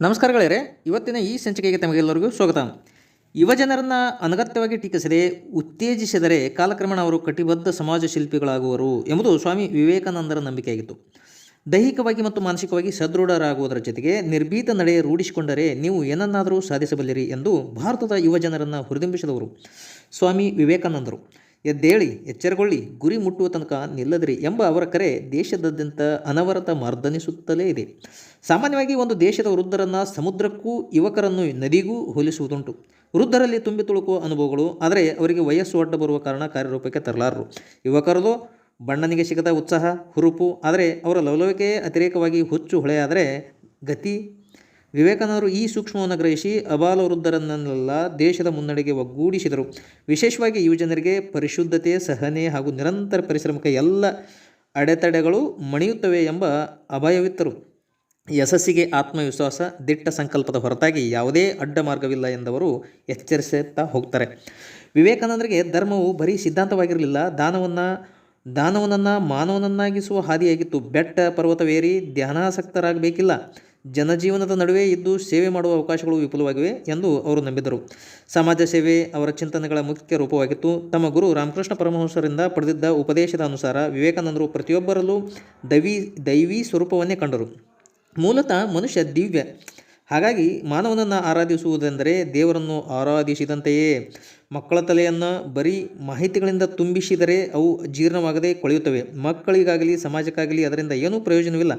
ನಮಸ್ಕಾರಗಳೇ ಇವತ್ತಿನ ಈ ಸಂಚಿಕೆಗೆ ತಮಗೆಲ್ಲರಿಗೂ ಸ್ವಾಗತ. ಯುವಜನರನ್ನು ಅನಗತ್ಯವಾಗಿ ಟೀಕಿಸದೆ, ಉತ್ತೇಜಿಸಿದರೆ ಕಾಲಕ್ರಮೇಣ ಅವರು ಕಟಿಬದ್ಧ ಸಮಾಜ ಶಿಲ್ಪಿಗಳಾಗುವರು ಎಂಬುದು ಸ್ವಾಮಿ ವಿವೇಕಾನಂದರ ನಂಬಿಕೆಯಾಗಿತ್ತು. ದೈಹಿಕವಾಗಿ ಮತ್ತು ಮಾನಸಿಕವಾಗಿ ಸದೃಢರಾಗುವುದರ ಜೊತೆಗೆ ನಿರ್ಭೀತ ನಡೆ ರೂಢಿಸಿಕೊಂಡರೆ ನೀವು ಏನನ್ನಾದರೂ ಸಾಧಿಸಬಲ್ಲಿರಿ ಎಂದು ಭಾರತದ ಯುವಜನರನ್ನು ಹುರಿದುಂಬಿಸಿದವರು ಸ್ವಾಮಿ ವಿವೇಕಾನಂದರು. ಎದ್ದೇಳಿ, ಎಚ್ಚರಗೊಳ್ಳಿ, ಗುರಿ ಮುಟ್ಟುವ ತನಕ ನಿಲ್ಲದಿರಿ ಎಂಬ ಅವರ ಕರೆ ದೇಶದಾದ್ಯಂತ ಅನವರತ ಮರ್ದನಿಸುತ್ತಲೇ ಇದೆ. ಸಾಮಾನ್ಯವಾಗಿ ಒಂದು ದೇಶದ ವೃದ್ಧರನ್ನು ಸಮುದ್ರಕ್ಕೂ, ಯುವಕರನ್ನು ನದಿಗೂ ಹೋಲಿಸುವುದುಂಟು. ವೃದ್ಧರಲ್ಲಿ ತುಂಬಿ ತುಳುಕುವ ಅನುಭವಗಳು, ಆದರೆ ಅವರಿಗೆ ವಯಸ್ಸು ಅಡ್ಡ ಬರುವ ಕಾರಣ ಕಾರ್ಯರೂಪಕ್ಕೆ ತರಲಾರರು. ಯುವಕರದು, ಬಣ್ಣನಿಗೆ ಸಿಗದ ಉತ್ಸಾಹ, ಹುರುಪು, ಆದರೆ ಅವರ ಲವಲವಿಕೆಯೇ ಅತಿರೇಕವಾಗಿ ಹುಚ್ಚು ಹೊಳೆಯಾದರೆ ಗತಿ ವಿವೇಕಾನಂದರು ಈ ಸೂಕ್ಷ್ಮವನ್ನು ಗ್ರಹಿಸಿ ಅಬಾಲ ವೃದ್ಧರನ್ನೆಲ್ಲ ದೇಶದ ಮುನ್ನಡೆಗೆ ಒಗ್ಗೂಡಿಸಿದರು. ವಿಶೇಷವಾಗಿ ಯುವಜನರಿಗೆ ಪರಿಶುದ್ಧತೆ, ಸಹನೆ ಹಾಗೂ ನಿರಂತರ ಪರಿಶ್ರಮಕ್ಕೆ ಎಲ್ಲ ಅಡೆತಡೆಗಳು ಮಣಿಯುತ್ತವೆ ಎಂಬ ಅಭಯವಿತ್ತರು. ಯಶಸ್ಸಿಗೆ ಆತ್ಮವಿಶ್ವಾಸ, ದಿಟ್ಟ ಸಂಕಲ್ಪದ ಹೊರತಾಗಿ ಯಾವುದೇ ಅಡ್ಡ ಮಾರ್ಗವಿಲ್ಲ ಎಂದವರು ಎಚ್ಚರಿಸುತ್ತಾ ಹೋಗ್ತಾರೆ. ವಿವೇಕಾನಂದರಿಗೆ ಧರ್ಮವು ಬರೀ ಸಿದ್ಧಾಂತವಾಗಿರಲಿಲ್ಲ. ದಾನವನ್ನು, ದಾನವನನ್ನು ಮಾನವನನ್ನಾಗಿಸುವ ಹಾದಿಯಾಗಿತ್ತು. ಬೆಟ್ಟ, ಪರ್ವತವೇರಿ ಧ್ಯಾನಾಸಕ್ತರಾಗಬೇಕಿಲ್ಲ. ಜನಜೀವನದ ನಡುವೆ ಇದ್ದು ಸೇವೆ ಮಾಡುವ ಅವಕಾಶಗಳು ವಿಫುಲವಾಗಿವೆ ಎಂದು ಅವರು ನಂಬಿದರು. ಸಮಾಜ ಸೇವೆ ಅವರ ಚಿಂತನೆಗಳ ಮುಖ್ಯ ರೂಪವಾಗಿತ್ತು. ತಮ್ಮ ಗುರು ರಾಮಕೃಷ್ಣ ಪರಮಹಂಸರಿಂದ ಪಡೆದಿದ್ದ ಉಪದೇಶದ ಅನುಸಾರ ವಿವೇಕಾನಂದರು ಪ್ರತಿಯೊಬ್ಬರಲ್ಲೂ ದೈವಿ ದೈವಿ ಸ್ವರೂಪವನ್ನೇ ಕಂಡರು. ಮೂಲತಃ ಮನುಷ್ಯ ದಿವ್ಯ ಹಾಗಾಗಿ ಮಾನವನನ್ನು ಆರಾಧಿಸುವುದೆಂದರೆ ದೇವರನ್ನು ಆರಾಧಿಸಿದಂತೆಯೇ ಮಕ್ಕಳ ತಲೆಯನ್ನು ಬರೀ ಮಾಹಿತಿಗಳಿಂದ ತುಂಬಿಸಿದರೆ ಅವು ಜೀರ್ಣವಾಗದೆ ಕೊಳೆಯುತ್ತವೆ. ಮಕ್ಕಳಿಗಾಗಲಿ, ಸಮಾಜಕ್ಕಾಗಲಿ ಅದರಿಂದ ಏನೂ ಪ್ರಯೋಜನವಿಲ್ಲ.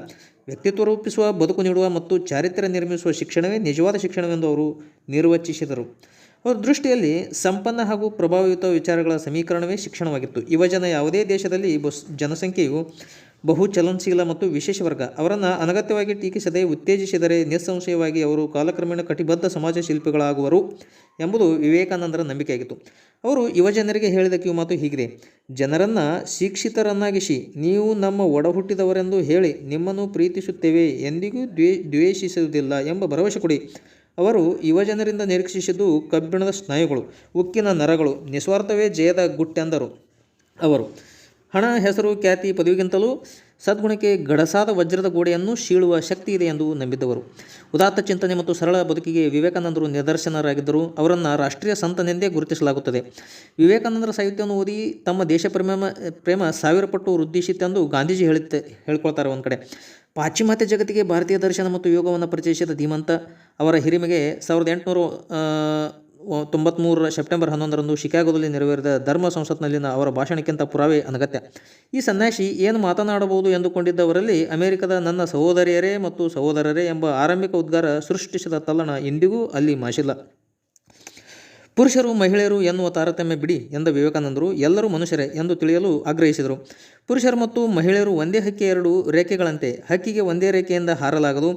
ವ್ಯಕ್ತಿತ್ವ ರೂಪಿಸುವ, ಬದುಕು ನೀಡುವ ಮತ್ತು ಚಾರಿತ್ರ್ಯ ನಿರ್ಮಿಸುವ ಶಿಕ್ಷಣವೇ ನಿಜವಾದ ಶಿಕ್ಷಣವೆಂದು ಅವರು ನಿರ್ವಚಿಸಿದರು. ಅವರ ದೃಷ್ಟಿಯಲ್ಲಿ ಸಂಪನ್ನ ಹಾಗೂ ಪ್ರಭಾವಯುತ ವಿಚಾರಗಳ ಸಮೀಕರಣವೇ ಶಿಕ್ಷಣವಾಗಿತ್ತು. ಯುವಜನ ಯಾವುದೇ ದೇಶದಲ್ಲಿ ಬಸ್ ಜನಸಂಖ್ಯೆಯು ಬಹು ಚಲನಶೀಲ ಮತ್ತು ವಿಶೇಷ ವರ್ಗ. ಅವರನ್ನು ಅನಗತ್ಯವಾಗಿ ಟೀಕಿಸದೆ ಉತ್ತೇಜಿಸಿದರೆ ನಿಸ್ಸಂಶಯವಾಗಿ ಅವರು ಕಾಲಕ್ರಮೇಣ ಕಟಿಬದ್ಧ ಸಮಾಜ ಶಿಲ್ಪಿಗಳಾಗುವರು ಎಂಬುದು ವಿವೇಕಾನಂದರ ನಂಬಿಕೆಯಾಗಿತ್ತು. ಅವರು ಯುವಜನರಿಗೆ ಹೇಳಿದ ಕಿವು ಮಾತು ಹೀಗಿದೆ. ಜನರನ್ನು ಶಿಕ್ಷಿತರನ್ನಾಗಿಸಿ, ನೀವು ನಮ್ಮ ಒಡಹುಟ್ಟಿದವರೆಂದು ಹೇಳಿ ನಿಮ್ಮನ್ನು ಪ್ರೀತಿಸುತ್ತೇವೆ, ಎಂದಿಗೂ ದ್ವೇ, ದ್ವೇಷಿಸುವುದಿಲ್ಲ ಎಂಬ ಭರವಸೆ ಕೊಡಿ. ಅವರು ಯುವಜನರಿಂದ ನಿರೀಕ್ಷಿಸಿದ್ದು ಕಬ್ಬಿಣದ ಸ್ನಾಯುಗಳು, ಉಕ್ಕಿನ ನರಗಳು, ನಿಸ್ವಾರ್ಥವೇ ಜಯದ ಗುಟ್ಟೆಂದರು. ಅವರು ಹಣ, ಹೆಸರು, ಖ್ಯಾತಿ ಪದವಿಗಿಂತಲೂ ಸದ್ಗುಣಕ್ಕೆ ಗಡಸಾದ ವಜ್ರದ ಗೋಡೆಯನ್ನು ಶೀಳುವ ಶಕ್ತಿ ಇದೆ ಎಂದು ನಂಬಿದ್ದವರು. ಉದಾತ್ತ ಚಿಂತನೆ ಮತ್ತು ಸರಳ ಬದುಕಿಗೆ ವಿವೇಕಾನಂದರು ನಿದರ್ಶನರಾಗಿದ್ದರು. ಅವರನ್ನು ರಾಷ್ಟ್ರೀಯ ಸಂತನೆಂದೇ ಗುರುತಿಸಲಾಗುತ್ತದೆ. ವಿವೇಕಾನಂದರ ಸಾಹಿತ್ಯವನ್ನು ಓದಿ ತಮ್ಮ ದೇಶ ಪ್ರೇಮ ಪ್ರೇಮ ಸಾವಿರ ಪಟ್ಟು ವೃದ್ಧಿಸಿತ್ತೆಂದು ಗಾಂಧೀಜಿ ಹೇಳುತ್ತೆ, ಹೇಳ್ಕೊಳ್ತಾರೆ ಒಂದು ಕಡೆ. ಪಾಶ್ಚಿಮಾತ್ಯ ಜಗತ್ತಿಗೆ ಭಾರತೀಯ ದರ್ಶನ ಮತ್ತು ಯೋಗವನ್ನು ಪರಿಚಯಿಸಿದ ಧೀಮಂತ ಅವರ ಹಿರಿಮೆಗೆ ಸಾವಿರದ ಎಂಟುನೂರು ತೊಂಬತ್ತ್ಮೂರರ ಸೆಪ್ಟೆಂಬರ್ ಹನ್ನೊಂದರಂದು ಶಿಕಾಗೋದಲ್ಲಿ ನೆರವೇರಿದ ಧರ್ಮ ಸಂಸತ್ನಲ್ಲಿನ ಅವರ ಭಾಷಣಕ್ಕಿಂತ ಪುರಾವೆ ಅನಗತ್ಯ. ಈ ಸನ್ಯಾಸಿ ಏನು ಮಾತನಾಡಬಹುದು ಎಂದುಕೊಂಡಿದ್ದವರಲ್ಲಿ ಅಮೆರಿಕದ ನನ್ನ ಸಹೋದರಿಯರೇ ಮತ್ತು ಸಹೋದರರೇ ಎಂಬ ಆರಂಭಿಕ ಉದ್ಗಾರ ಸೃಷ್ಟಿಸಿದ ತಲ್ಲಣ ಇಂದಿಗೂ ಅಲ್ಲಿ ಮಾಸಿಲ್ಲ ಪುರುಷರು ಮಹಿಳೆಯರು ಎನ್ನುವ ತಾರತಮ್ಯ ಬಿಡಿ ಎಂದ ವಿವೇಕಾನಂದರು ಎಲ್ಲರೂ ಮನುಷ್ಯರೇ ಎಂದು ತಿಳಿಯಲು ಆಗ್ರಹಿಸಿದರು. ಪುರುಷರು ಮತ್ತು ಮಹಿಳೆಯರು ಒಂದೇ ಹಕ್ಕಿ ಎರಡು ರೇಖೆಗಳಂತೆ ಹಕ್ಕಿಗೆ ಒಂದೇ ರೇಖೆಯಿಂದ ಹಾರಲಾಗದು.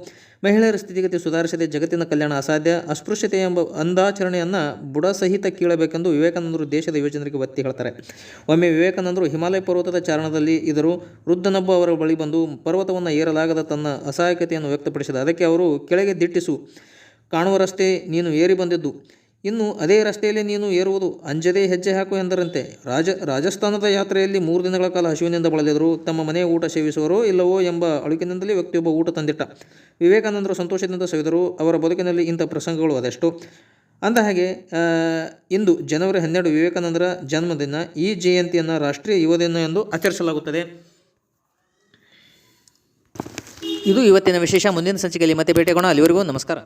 ಮಹಿಳೆಯರ ಸ್ಥಿತಿಗತಿ ಸುಧಾರಿಸದೆ ಜಗತ್ತಿನ ಕಲ್ಯಾಣ ಅಸಾಧ್ಯ. ಅಸ್ಪೃಶ್ಯತೆ ಎಂಬ ಅಂದಾಚರಣೆಯನ್ನು ಬುಡ ಸಹಿತ ಕೀಳಬೇಕೆಂದು ವಿವೇಕಾನಂದರು ದೇಶದ ಯುವಜನರಿಗೆ ಒತ್ತಿ ಹೇಳ್ತಾರೆ. ಒಮ್ಮೆ ವಿವೇಕಾನಂದರು ಹಿಮಾಲಯ ಪರ್ವತದ ಚಾರಣದಲ್ಲಿ ಇದ್ದರು. ವೃದ್ಧನೊಬ್ಬ ಅವರ ಬಳಿ ಬಂದು ಪರ್ವತವನ್ನು ಏರಲಾಗದ ತನ್ನ ಅಸಹಾಯಕತೆಯನ್ನು ವ್ಯಕ್ತಪಡಿಸಿದ. ಅದಕ್ಕೆ ಅವರು ಕೆಳಗೆ ದಿಟ್ಟಿಸು. ಕಾಣುವ ರಸ್ತೆ ನೀನು ಏರಿ ಬಂದಿದ್ದು. ಇನ್ನು ಅದೇ ರಸ್ತೆಯಲ್ಲಿ ನೀನು ಏರುವುದು ಅಂಜದೇ ಹೆಜ್ಜೆ ಹಾಕು ಎಂದರಂತೆ. ರಾಜ, ರಾಜಸ್ಥಾನದ ಯಾತ್ರೆಯಲ್ಲಿ ಮೂರು ದಿನಗಳ ಕಾಲ ಹಸುವಿನಿಂದ ಬಳಲಿದರು ತಮ್ಮ ಮನೆಯ ಊಟ ಸೇವಿಸುವರೋ ಇಲ್ಲವೋ ಎಂಬ ಅಳುಕಿನಿಂದಲೇ ವ್ಯಕ್ತಿಯೊಬ್ಬ ಊಟ ತಂದಿಟ್ಟ. ವಿವೇಕಾನಂದರು ಸಂತೋಷದಿಂದ ಸವಿದರು, ಅವರ ಬದುಕಿನಲ್ಲಿ ಇಂಥ ಪ್ರಸಂಗಗಳು ಅದೆಷ್ಟು. ಅಂದ ಹಾಗೆ ಇಂದು ಜನವರಿ ಹನ್ನೆರಡು ವಿವೇಕಾನಂದರ ಜನ್ಮದಿನ ಈ ಜಯಂತಿಯನ್ನು ರಾಷ್ಟ್ರೀಯ ಯುವ ದಿನ ಎಂದು ಆಚರಿಸಲಾಗುತ್ತದೆ. ಇದು ಇವತ್ತಿನ ವಿಶೇಷ, ಮುಂದಿನ ಸಂಚಿಕೆಯಲ್ಲಿ ಮತ್ತೆ ಭೇಟಿಯಾಗೋಣ. ಅಲ್ಲಿವರೆಗೂ ನಮಸ್ಕಾರ.